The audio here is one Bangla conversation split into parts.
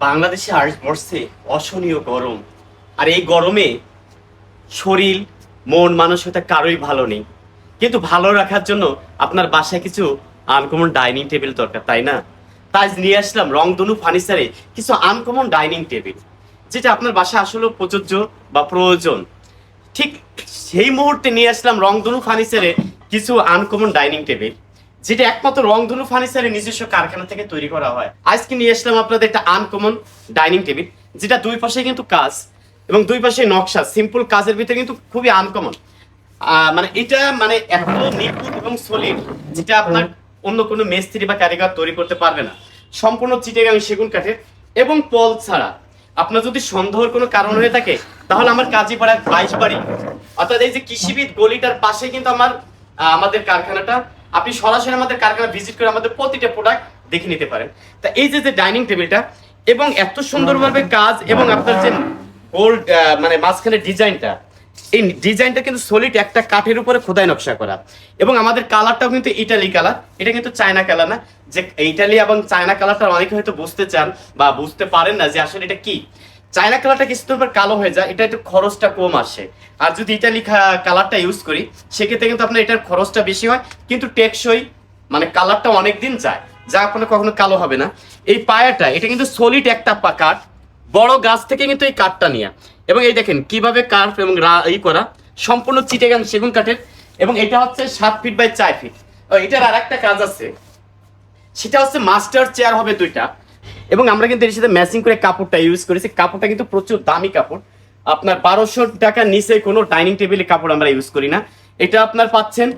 বাংলাদেশে আজ বর্ষে অসহনীয় গরম। আর এই গরমে শরীর, মন, মানসিকতা কারোই ভালো নেই। কিন্তু ভালো রাখার জন্য আপনার বাসায় কিছু আনকমন ডাইনিং টেবিল দরকার, তাই না? তাই নিয়ে আসলাম রংধনু ফার্নিচারে কিছু আনকমন ডাইনিং টেবিল যেটা আপনার বাসায় আসলে প্রযোজ্য বা প্রয়োজন। ঠিক সেই মুহূর্তে নিয়ে আসলাম রংধনু ফার্নিচারে কিছু আনকমন ডাইনিং টেবিল যেটা একমাত্র রংধনু ফার্নিচারের নিজস্ব কারখানা থেকে তৈরি করা হয়। আজকে নিয়ে আসলাম আপনাদের একটা আনকমন ডাইনিং টেবিল যেটা দুই পাশে কিন্তু কাজ এবং দুই পাশে নকশা। সিম্পল কাজের ভিতরে কিন্তু খুবই আনকমন মানে এটা মানে এত নিখুঁত এবং সলিড যেটা আপনার অন্য কোনো মিস্ত্রি বা কারিগর তৈরি করতে পারবে না। সম্পূর্ণ চিটেগাং সেগুন কাঠের এবং পল ছাড়া। আপনার যদি সন্দেহের কোনো কারণ হয়ে থাকে, তাহলে আমার কাজীপাড়ার বাইশ বাড়ি, অর্থাৎ এই যে কৃষিবিদ গলিটার পাশে কিন্তু আমার আমাদের কারখানাটা। আপনি সরাসরি আমাদের কারখানা ভিজিট করে আমাদের প্রতিটা প্রোডাক্ট দেখে নিতে পারেন। তা এই যে যে ডাইনিং টেবিলটা এবং এত সুন্দরভাবে কাজ এবং আপনার যে গোল্ড মানে মাঝখানে ডিজাইনটা, এই ডিজাইনটা কিন্তু সলিড একটা কাঠের উপরে খোদাই নকশা করা। এবং আমাদের কালারটাও কিন্তু ইটালি কালার এটা কিন্তু চায়না কালার না। যে ইটালি এবং চায়না কালারটা অনেকে হয়তো বুঝতে চান বা বুঝতে পারেন না যে আসলে এটা কি। চায়না কালারটা কিছুদিন পর কালো হয়ে যায়? এটা একটু খরচটা কম আসে। আর যদি এটা ইটালি কালারটা ইউজ করি, সেক্ষেত্রে কিন্তু আপনার এটার খরচটা বেশি হয়, কিন্তু টেকসই মানে কালারটা অনেক দিন যায়, যা আপনার কখনো কালো হবে না। এই পায়াটা, এটা কিন্তু সলিড একটা কাঠ, বড় গাছ থেকে কিন্তু এই কাঠটা নিয়ে। এবং এই দেখেন, কীভাবে কাঠ এবং ই করা, সম্পূর্ণ চিটে চিটেগাং সেগুন কাঠের, এবং এটা হচ্ছে সাত ফিট বাই চার ফিট এটার আর একটা কাজ আছে। সেটা হচ্ছে মাস্টার চেয়ার হবে দুইটা। এবং আমরা কিন্তু এর সাথে ম্যাচিং করে কাপড়টা ইউজ করেছি কাপড়টা কিন্তু প্রচুর দামি কাপড়। আপনার বারোশো টাকার নিচে কোনো ডাইনিং টেবিলে কাপড় আমরা ইউজ করি না। এটা আপনার পাচ্ছেন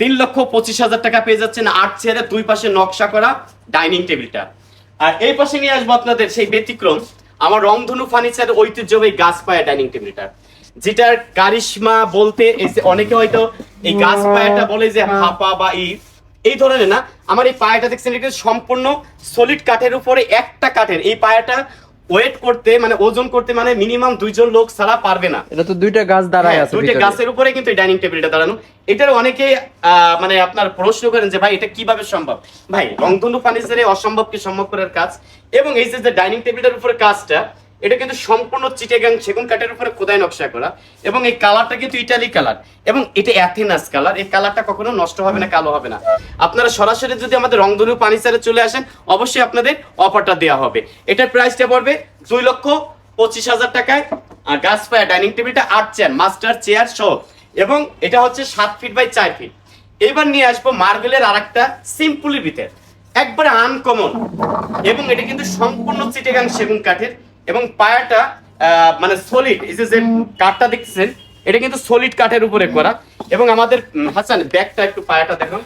তিন লক্ষ পঁচিশ হাজার টাকা পেয়ে যাচ্ছেন আট চেয়ারে, দুই পাশে নকশা করা ডাইনিং টেবিলটা আর এই পাশে নিয়ে আসব আপনাদের সেই ব্যতিক্রম, আমার রংধনু ফার্নিচার ঐতিহ্যবাহী গাছ পায়া ডাইনিং টেবিলটা যেটার কারিশমা বলতে অনেকে হয়তো এই গাছ পায়াটা বলে যে হাপা বা ই এই ধরনের না আমার এই পায়াটা দেখছেন এটা সম্পূর্ণ সলিড কাঠের উপরে একটা কাঠের। এই পায়াটা ওয়েট করতে মানে ওজন করতে মানে মিনিমাম দুইজন লোক ছাড়া পারবে না। এটা তো দুইটা গাছ দাঁড়ায় হ্যাঁ, আছে দুইটা গাছের উপরে কিন্তু এই ডাইনিং টেবিলটা দাঁড়ানো। এটার অনেকে মানে আপনার প্রশ্ন করেন যে ভাই এটা কীভাবে সম্ভব? ভাই রংধনু ফার্নিচারে অসম্ভবকে সম্ভব করার কাজ এবং এই যে ডাইনিং টেবিলটার উপরে কাজটা এটা কিন্তু সম্পূর্ণ চিটেগাং সেগুন কাঠের উপরে খোদাই নকশা করা। এবং এই কালারটা কিন্তু ইটালি কালার। এবং এটা অ্যাথেনাস কালার। এই কালারটা কখনো নষ্ট হবে না, কালো হবে না। আপনারা সরাসরি যদি আমাদের রংধনু ফার্নিচারে চলে আসেন, অবশ্যই আপনাদের অফারটা দেওয়া হবে। এটার প্রাইসটা পড়বে দুই লক্ষ পঁচিশ হাজার টাকায়। আর গাছ পায়া, ডাইনিং টেবিলটা আট চেয়ার, মাস্টার চেয়ার সহ। এবং এটা হচ্ছে সাত ফিট বাই চার ফিট। এবার নিয়ে আসব মার্বেলের আর একটা সিম্পলের ভিতর। একবারে আনকমন এবং এটা কিন্তু সম্পূর্ণ চিটেগাং সেগুন কাঠের এবং পায়াটা মানে সলিড এই যে কাঠটা দেখছেন এটা কিন্তু সলিড কাঠের উপরে করা। এবং আমাদের হাসান ব্যাগটা একটু পায়াটা দেখুন।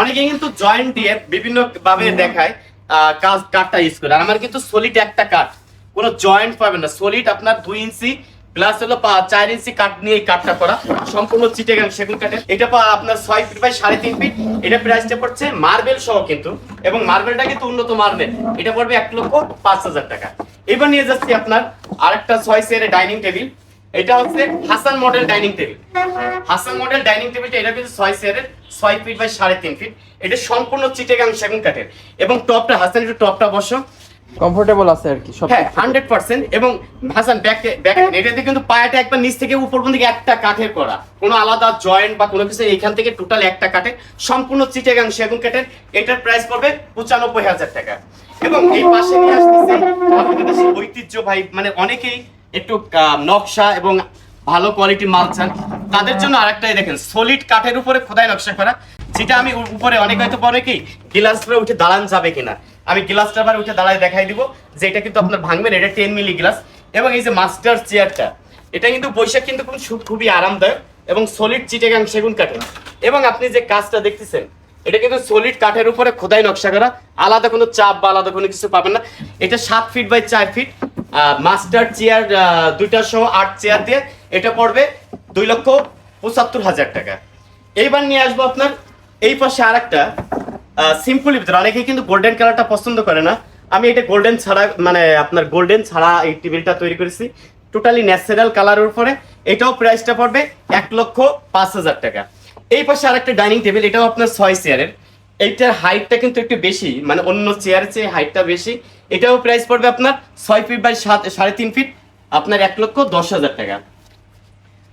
অনেকে কিন্তু জয়েন্ট দিয়ে বিভিন্ন ভাবে দেখায় আহ, কাজ কাঠটা ইউজ করে। আর আমার কিন্তু সলিড একটা কাঠ কোনো জয়েন্ট পাবেন না। সলিড আপনার দুই ইঞ্চি প্লাস হলো চার ইঞ্চি কাঠ নিয়ে এই করা। সম্পূর্ণ চিটেগাং সেগুন কাঠের এটা আপনার ছয় ফিট বাই সাড়ে তিন ফিট এটা প্রাইসটা পড়ছে মার্বেল সহ কিন্তু। এবং মার্বেলটা কিন্তু উন্নত মার্বেল এটা পড়বে এক লক্ষ পাঁচ হাজার টাকা। এবার নিয়ে যাচ্ছি আপনার আরেকটা ছয় চেয়ারের ডাইনিং টেবিল এটা হচ্ছে Hasan model dining table Hasan model dining টেবিলটা এটা কিন্তু ছয় চেয়ারের ছয় ফিট বাই সাড়ে তিন ফিট এটা সম্পূর্ণ চিটেগাং সেগুন কাঠের এবং টপটা হাসান একটু টপটা বসো কমফোর্টেবল আছে আর কি সব হ্যাঁ হান্ড্রেড পার্সেন্ট এবং হাসান ব্যাক ব্যাক এটাতে কিন্তু পায়াটা একবার নিচ থেকে উপর পর্যন্ত একটা কাঠের করা। কোনো আলাদা জয়েন্ট বা কোনো কিছু এখান থেকে টোটাল একটা কাঠের সম্পূর্ণ চিটেগাং সেগুন কাঠের এটার প্রাইস পড়বে পঁচানব্বই হাজার টাকা। এবং এই পাশে নিয়ে আসতেছে আমাদের দেশের ঐতিহ্য ভাই মানে অনেকেই একটু আহ, নকশা এবং ভালো কোয়ালিটি মাল চান তাদের জন্য আরেকটাই দেখেন সলিড কাঠের উপরে খোদাই নকশা করা যেটা আমি উপরে অনেক হয়তো পরে কি গ্লাসটা উঠে দাঁড়ান যাবে কিনা। আমি গ্লাসটা আবার উঠে দাঁড়ায় দেখাই দিব যে এটা কিন্তু আপনার ভাঙবেন, এটা টেন মিলি গ্লাস এবং এই যে মাস্টার চেয়ারটা এটা কিন্তু বৈশাখ কিন্তু খুবই আরামদায়ক এবং সলিড চিটেগাং সেগুন কাঠের। এবং আপনি যে কাজটা দেখতেছেন, এটা কিন্তু সলিড কাঠের উপরে খোদাই নকশা করা। আলাদা কোনো চাপ বা আলাদা কোনো কিছু পাবেন না। এটা সাত ফিট বাই চার ফিট মাস্টার চেয়ার দুইটা সহ আট চেয়ার দিয়ে এটা পড়বে দুই লক্ষ পঁচাত্তর হাজার টাকা। এইবার নিয়ে আসব আপনার, এই পাশে আর একটা সিম্পলি ভিতরে অনেকেই কিন্তু গোল্ডেন কালারটা পছন্দ করে না। আমি এটা গোল্ডেন ছাড়া মানে আপনার গোল্ডেন ছাড়া এই টেবিলটা তৈরি করেছি। টোটালি ন্যাচারাল কালারের উপরে। এটাও প্রাইসটা পড়বে এক লক্ষ পাঁচ হাজার টাকা। এই পাশে আর একটা ডাইনিং টেবিল এটাও আপনার ছয় চেয়ারের এইটার হাইটটা কিন্তু একটু বেশি মানে অন্য চেয়ার চেয়ে হাইটটা বেশি। এটাও প্রাইস পড়বে আপনার ছয় ফিট বাই সাত, সাড়ে তিন ফিট আপনার এক লক্ষ দশ হাজার টাকা।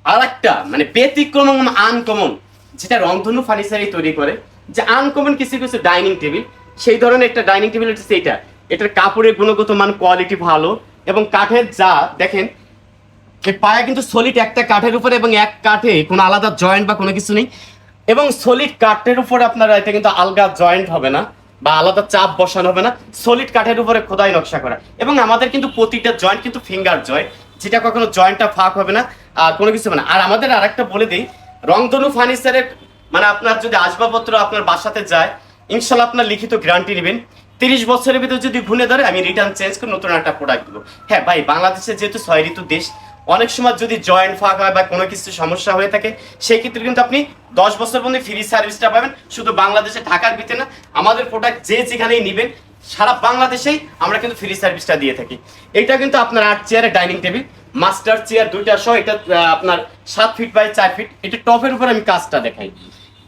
আর একটা মানে ব্যতিক্রম আনকমন যেটা রংধনু ফার্নিচারই তৈরি করে। যে আনকমন কিছু কিছু ডাইনিং টেবিল সেই ধরনের একটা ডাইনিং টেবিল হচ্ছে এইটা এটার কাপড়ের গুণগত মান কোয়ালিটি ভালো এবং কাঠের যা, দেখেন পায়া কিন্তু সলিড একটা কাঠের উপরে এবং এক কাঠে কোনো আলাদা জয়েন্ট বা কোনো কিছু নেই। এবং সলিড কাঠের উপরে আপনারা, এটা কিন্তু আলগা জয়েন্ট হবে না বা আলাদা চাপ বসানো হবে না। সলিড কাঠের উপরে খোদাই নকশা করা। এবং আমাদের কিন্তু প্রতিটা জয়েন্ট কিন্তু ফিঙ্গার জয়েন্ট যেটা কখনো জয়েন্টটা ফাঁক হবে না আর কোনো কিছু হবে না। আর আমাদের আরেকটা বলে দিই, রংধনু ফার্নিচারের মানে আপনার যদি আসবাবপত্র আপনার বাসাতে যায়, ইনশাল্লাহ আপনার লিখিত গ্যারান্টি নেবেন। তিরিশ বছরের ভিতরে যদি ঘুরে ধরে, আমি রিটার্ন চেঞ্জ করে নতুন একটা প্রোডাক্ট দেবো। হ্যাঁ ভাই, বাংলাদেশে যেহেতু ছয় ঋতু দেশ, অনেক সময় যদি জয়েন্ট ফাঁক হয় বা কোনো কিছু সমস্যা হয়ে থাকে, সেই ক্ষেত্রে কিন্তু আপনি দশ বছর পর্যন্ত ফ্রি সার্ভিসটা পাবেন। শুধু বাংলাদেশে ঢাকার ভিতরে না, আমাদের প্রোডাক্ট যে যেখানেই নেবেন, সারা বাংলাদেশেই আমরা কিন্তু ফ্রি সার্ভিসটা দিয়ে থাকি। এটা কিন্তু আপনার আট চেয়ারের ডাইনিং টেবিল মাস্টার চেয়ার দুইটা সহ, এটা আপনার সাত ফিট বাই চার ফিট এটা টপের উপর আমি কাজটা দেখাই।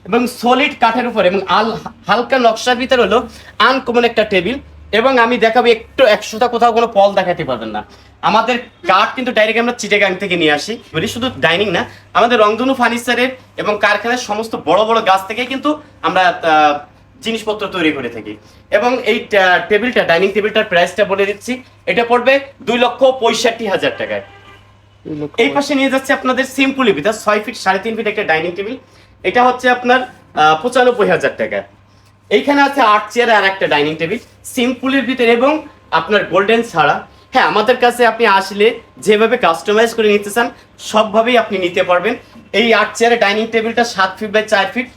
এবং সলিড কাঠের উপর, এবং আল হালকা নকশার ভিতরে হলো আনকমন একটা টেবিল এবং আমি দেখাবো একটু একশোটা কোথাও কোনো পল দেখাতে পারবেন না। আমাদের কাঠ কিন্তু ডাইরেক্ট আমরা চিটেগাং থেকে নিয়ে আসি। বলি শুধু ডাইনিং না, আমাদের রংধনু ফার্নিচারের এবং কারখানার সমস্ত বড় বড় গাছ থেকে কিন্তু আমরা জিনিসপত্র তৈরি করে থাকি। এবং এই টেবিলটা ডাইনিং টেবিলটার প্রাইসটা বলে দিচ্ছি। এটা পড়বে দুই লক্ষ পঁয়ষট্টি হাজার টাকায়। এই পাশে নিয়ে যাচ্ছে আপনাদের সিম্পলি ভিতর ছয় ফিট সাড়ে তিন ফিট একটা ডাইনিং টেবিল এটা হচ্ছে আপনার পঁচানব্বই হাজার টাকা। এইখানে আছে আট চেয়ার আর একটা ডাইনিং টেবিল সিম্পলের ভিতরে এবং আপনার গোল্ডেন ছাড়া। হ্যাঁ আমাদের কাছে আপনি আসলে যেভাবে কাস্টমাইজ করে নিতে চান, সবভাবেই আপনি নিতে পারবেন। এই আট চেয়ারের ডাইনিং টেবিলটা সাত ফিট বাই চার ফিট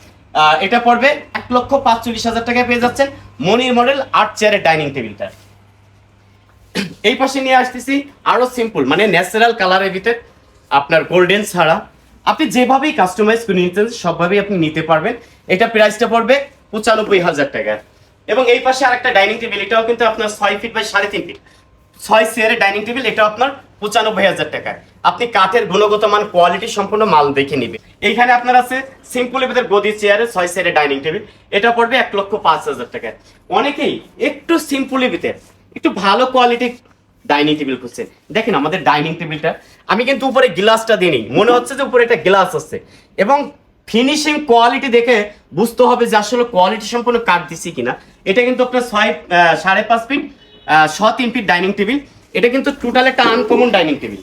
এটা পড়বে এক লক্ষ পাঁচচল্লিশ হাজার টাকায় পেয়ে যাচ্ছেন মনির মডেল আট চেয়ারের ডাইনিং টেবিলটা এই পাশে নিয়ে আসতেছি আরও সিম্পল মানে ন্যাচারাল কালারের ভিতর আপনার গোল্ডেন ছাড়া। আপনি যেভাবেই কাস্টমাইজ করে নিতে চান, সবভাবেই আপনি নিতে পারবেন। এটা প্রাইসটা পড়বে পঁচানব্বই হাজার টাকা। এবং এই পাশে আরেকটা ডাইনিং টেবিল এটাও কিন্তু আপনার ছয় ফিট বাই সাড়ে তিন ফিট ছয় চেয়ারের ডাইনিং টেবিল এটা আপনার পঁচানব্বই হাজার টাকা। আপনি কাঠের গুণগত মান কোয়ালিটি সম্পূর্ণ মাল দেখে নেবেন। এইখানে আপনার আছে সিম্পলের ভিতরে গদি চেয়ারে ছয় চেয়ারের ডাইনিং টেবিল এটা পড়বে এক লক্ষ পাঁচ হাজার টাকা। অনেকেই একটু সিম্পলের ভিতরে একটু ভালো কোয়ালিটির ডাইনিং টেবিল খুঁজছেন দেখেন আমাদের ডাইনিং টেবিলটা আমি কিন্তু উপরে গ্লাসটা দিইনি মনে হচ্ছে যে উপরে একটা গ্লাস আছে। এবং ফিনিশিং কোয়ালিটি দেখে বুঝতে হবে যে আসলে কোয়ালিটি সম্পূর্ণ কাঠ দিছি কিনা। এটা কিন্তু আপনার ছয় সাড়ে পাঁচ ফিট ছ তিন ফিট ডাইনিং টেবিল এটা কিন্তু টোটাল একটা আনকমন ডাইনিং টেবিল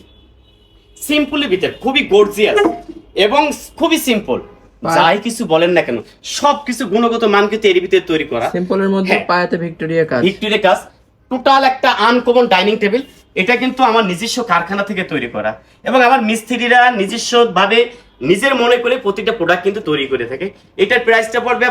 সিম্পলি ভিতর খুবই গর্জিয়াস এবং খুবই সিম্পল যাই কিছু বলেন না কেন সবকিছু গুণগত মান কিন্তু এর ভিতরে তৈরি করা। সিম্পলের মধ্যে হ্যাঁ। পায়াতে ভিক্টোরিয়া কাজ। ভিক্টোরিয়া কাজ। টোটাল একটা আনকমন ডাইনিং টেবিল। এটা কিন্তু আমার নিজস্ব কারখানা থেকে তৈরি করা। এবং আমার মিস্ত্রিরা নিজস্ব ভাবে নিজের মনে করে প্রতিটা প্রোডাক্ট কিন্তু তৈরি করে থাকে। এটার প্রাইসটা পড়বে